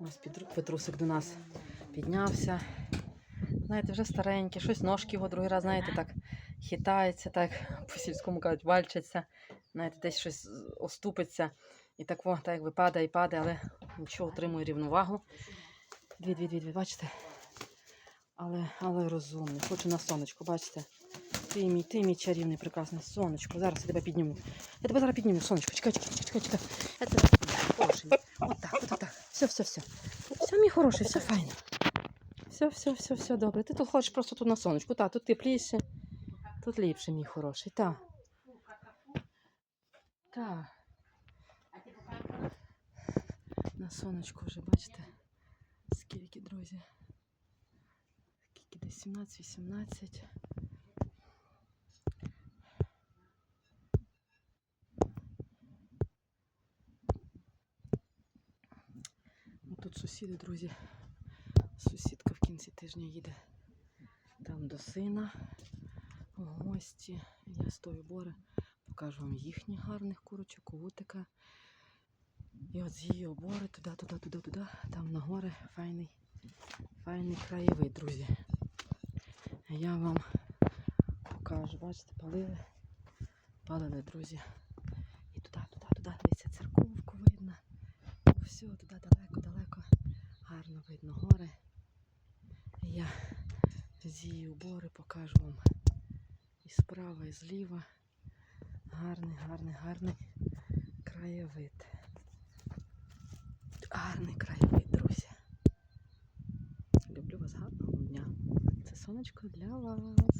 Ось Петру- Петрусик до нас піднявся. Знаєте, вже старенький, щось ножки його другий раз, знаєте, так хитається, так по сільському кажуть, вальчиться, знаєте, десь щось оступиться. І так, во, так якби падає і падає, але нічого утримує рівновагу. Дві, дві, дві, дві, бачите? Але, але розумний. Хочу на сонечко, бачите? Ти мій, ти мій чарівний, прекрасне сонечко. Зараз я тебе підніму. Я тебе зараз підніму, сонечко. Чекай, чекай, чекай, чекай. Я тебе підніму, хороший. Отак, от отак. Все, все, все. Все, мій хороший, все файно. Все, все, все, все добре. Ти тут хочеш просто тут на сонечку. Та, тут тепліше, тут ліпше, мій хороший. Та. Та. На сонечку вже, бачите? Скільки, друзі? Скільки десь 17-18. Тут сусіди, друзі. Сусідка в кінці тижня їде там до сина в гості. Я з тої бори покажу вам їхніх гарних курочок, кутика. І от з її обори туди, туди, туди, туди. Там на гори файний, файний краєвид, друзі. Я вам покажу. Бачите, палили. Палили, друзі. І туди, туди, туди, дивіться, церковку видно. Все, туди далеко, далеко. Видно гори. Я з її убори покажу вам і справа, і зліва. Гарний, гарний, гарний краєвид. Гарний краєвид, друзі. Люблю вас гарного дня. Це сонечко для вас.